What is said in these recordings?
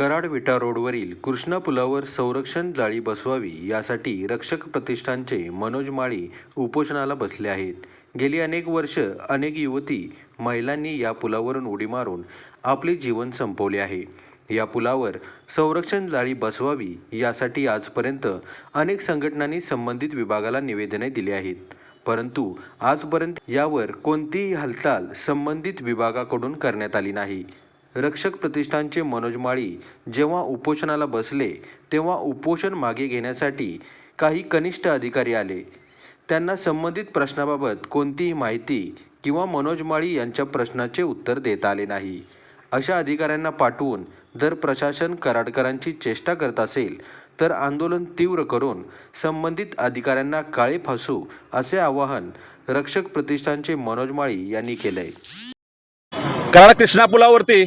कराड विटा रोडवरील कृष्णा पुलावर संरक्षण जाळी बसवावी यासाठी रक्षक प्रतिष्ठानचे मनोज माळी उपोषणाला बसले आहेत. गेली अनेक वर्ष अनेक युवती महिलांनी या पुलावरून उडी मारून आपले जीवन संपवले आहे. या पुलावर संरक्षण जाळी बसवावी यासाठी आजपर्यंत अनेक संघटनांनी संबंधित विभागाला निवेदने दिली आहेत. परंतु आजपर्यंत यावर कोणतीही हालचाल संबंधित विभागाकडून करण्यात आली नाही. रक्षक प्रतिष्ठानचे मनोज माळी जेव्हा उपोषणाला बसले तेव्हा उपोषण मागे घेण्यासाठी काही कनिष्ठ अधिकारी आले. त्यांना संबंधित प्रश्नाबाबत कोणतीही माहिती किंवा मनोज माळी यांच्या प्रश्नाचे उत्तर देता आले नाही. अशा अधिकाऱ्यांना पाठवून जर प्रशासन कराडकरांची चेष्टा करत असेल तर आंदोलन तीव्र करून संबंधित अधिकाऱ्यांना काळे फासू असे आवाहन रक्षक प्रतिष्ठानचे मनोज माळी यांनी केलंय. कराड कृष्णा पुलावरती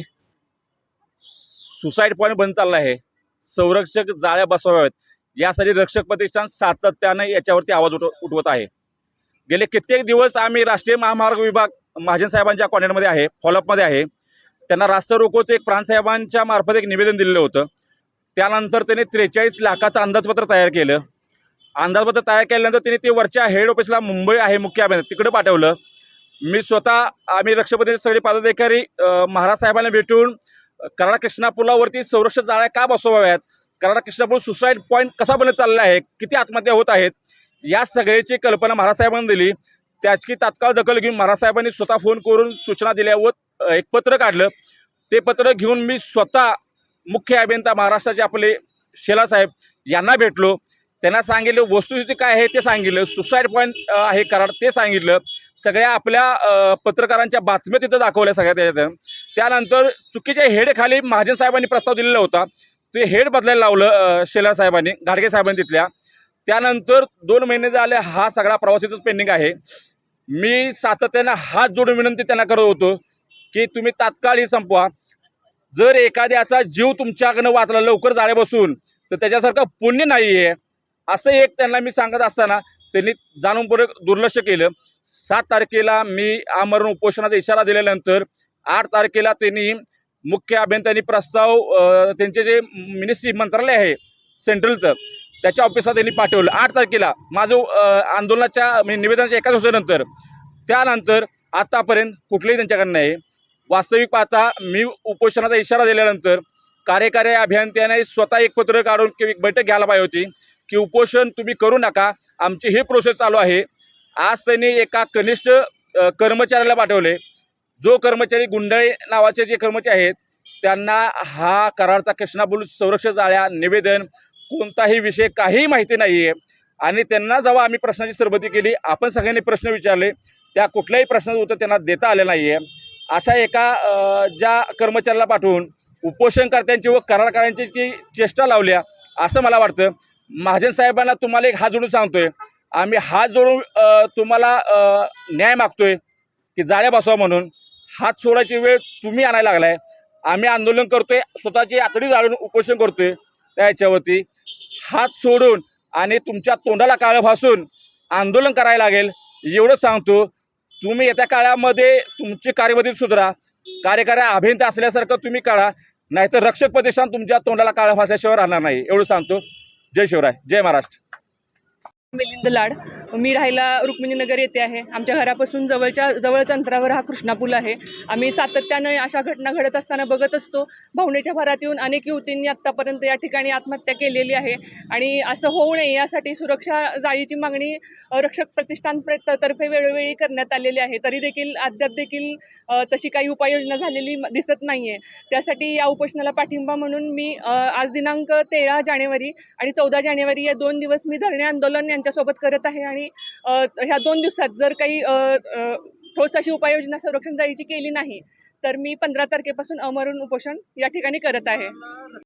सुसाईड पॉईंट बंद चालला आहे. संरक्षक जाळ्या बसवाव्यात. यासाठी रक्षक प्रतिष्ठान सातत्याने याच्यावरती आवाज उठ उठवत आहे. गेले कित्येक दिवस आम्ही राष्ट्रीय महामार्ग विभाग महाजन साहेबांच्या कॉन्टॅक्टमध्ये आहे फॉलोअपमध्ये आहे. त्यांना रास्ता रोकोचं एक प्रांतसाहेबांच्या मार्फत एक निवेदन दिलेलं होतं. त्यानंतर त्यांनी त्रेचाळीस लाखाचं अंदाजपत्र तयार केलं. अंदाजपत्र तयार केल्यानंतर त्यांनी ते वरच्या हेड ऑफिसला मुंबई आहे मुख्य अभिनेता तिकडे पाठवलं. मी स्वतः आम्ही रक्षपतीचे सगळे पदाधिकारी महाराज साहेबांना भेटून कराडा कृष्णा पुलावरती संरक्षण जाळ्या का बसवाव्यात? कराडा कृष्णा पूल सुसाईड पॉईंट कसा बनत चालला आहे? किती आत्महत्या होत आहेत? या सगळ्याची कल्पना महाराजसाहेबांनी दिली. त्याची तात्काळ दखल घेऊन महाराजसाहेबांनी स्वतः फोन करून सूचना दिल्या व एक पत्र काढलं. ते पत्र घेऊन मी स्वतः मुख्य अभियंता महाराष्ट्राचे आपले शेलासाहेब यांना भेटलो. त्यांना सांगितलं वस्तुस्थिती काय आहे ते सांगितलं सुसाईड पॉईंट आहे कराड ते सांगितलं. सगळ्या आपल्या पत्रकारांच्या बातम्या तिथं दाखवल्या सगळ्या त्याच्यात त्यानंतर चुकीच्या हेडखाली महाजन साहेबांनी प्रस्ताव दिलेला होता. ते हेड बदलायला लावलं शेला शेलार साहेबांनी घाडगे साहेबांनी तिथल्या. त्यानंतर दोन महिने झाले हा सगळा प्रवास पेंडिंग आहे. मी सातत्यानं हात जोडून विनंती त्यांना करत होतो की तुम्ही तात्काळ ही संपवा. जर एखाद्याचा जीव तुमच्याकडनं वाचला लवकर जाळे बसून तर त्याच्यासारखं पुण्य नाही आहे असं एक त्यांना मी सांगत असताना त्यांनी जाणूनपूर्वक दुर्लक्ष केलं. सात तारखेला मी आमरण उपोषणाचा इशारा दिल्यानंतर आठ तारखेला त्यांनी मुख्य अभियंत्यांनी प्रस्ताव त्यांचे जे मिनिस्ट्री मंत्रालय आहे सेंट्रलचं त्याच्या ऑफिसला त्यांनी पाठवलं. आठ तारखेला माझं आंदोलनाच्या म्हणजे निवेदनाच्या एकाच दिवसानंतर त्यानंतर आतापर्यंत कुठलेही त्यांच्याकडनं नाही. वास्तविक पाहता मी उपोषणाचा इशारा दिल्यानंतर कार्यकारी अभियंत्याने स्वतः एक पत्र काढून किंवा एक बैठक घ्यायला पाहिजे होती. की उपोषण तुम्ही करू नका. आमची ही प्रोसेस चालू आहे. आज त्यांनी एका कनिष्ठ कर्मचाऱ्याला पाठवले. जो कर्मचारी गुंडाळे नावाचे जे कर्मचारी आहेत त्यांना हा करारचा कृष्णाबुल संरक्षण जाळ्या निवेदन कोणताही विषय काही माहिती नाही आहे आणि त्यांना जेव्हा आम्ही प्रश्नाची सरबती केली आपण सगळ्यांनी प्रश्न विचारले त्या कुठल्याही प्रश्नाचं उत्तर त्यांना देता आलं नाही आहे अशा एका ज्या कर्मचाऱ्याला पाठवून उपोषणकर्त्यांची व करारकर्त्यांची जी चेष्टा लावल्या असं मला वाटतं. महाजन साहेबांना तुम्हाला एक हात जोडून सांगतोय. आम्ही हात जोडून तुम्हाला न्याय मागतोय की जाळ्या बसवा म्हणून. हात सोडायची वेळ तुम्ही आणायला लागलाय. आम्ही आंदोलन करतोय स्वतःची आतडी जाळून उपोषण करतोय त्या याच्यावरती. हात सोडून आणि तुमच्या तोंडाला काळं भासून आंदोलन करायला लागेल. एवढं सांगतो तुम्ही येत्या काळामध्ये तुमची कार्यपद्धती सुधारा. कार्यकारी अभियंता असल्यासारखं तुम्ही काढा. नाहीतर रक्षक प्रदेशात तुमच्या तोंडाला काळं फासल्याशिवाय राहणार नाही. एवढं सांगतो. जय शिवराय जय महाराष्ट्र. मिलिंद लाड. मी राहायला रुक्मिणीनगर येथे आहे. आमच्या घरापासून जवळच्या जवळच अंतरावर हा कृष्णा पूल आहे. आम्ही सातत्यानं अशा घटना घडत असताना बघत असतो. भावनेच्या भरात येऊन अनेक युवतींनी आत्तापर्यंत या ठिकाणी आत्महत्या केलेली आहे. आणि असं होऊ नये यासाठी सुरक्षा जाळीची मागणी रक्षक प्रतिष्ठान तर्फे वेळोवेळी करण्यात आलेली आहे. तरी देखील अद्याप देखील तशी काही उपाययोजना झालेली दिसत नाही आहे त्यासाठी या उपोषणाला पाठिंबा म्हणून मी आज दिनांक तेरा जानेवारी आणि चौदा जानेवारी या दोन दिवस मी धरणे आंदोलन यांच्यासोबत करत आहे आणि ह्या दोन दिवसात जर काही अ, ठोस अशी उपाययोजना संरक्षण जाळीची केली नाही तर मी पंधरा तारखेपासून अमरून उपोषण या ठिकाणी करत आहे.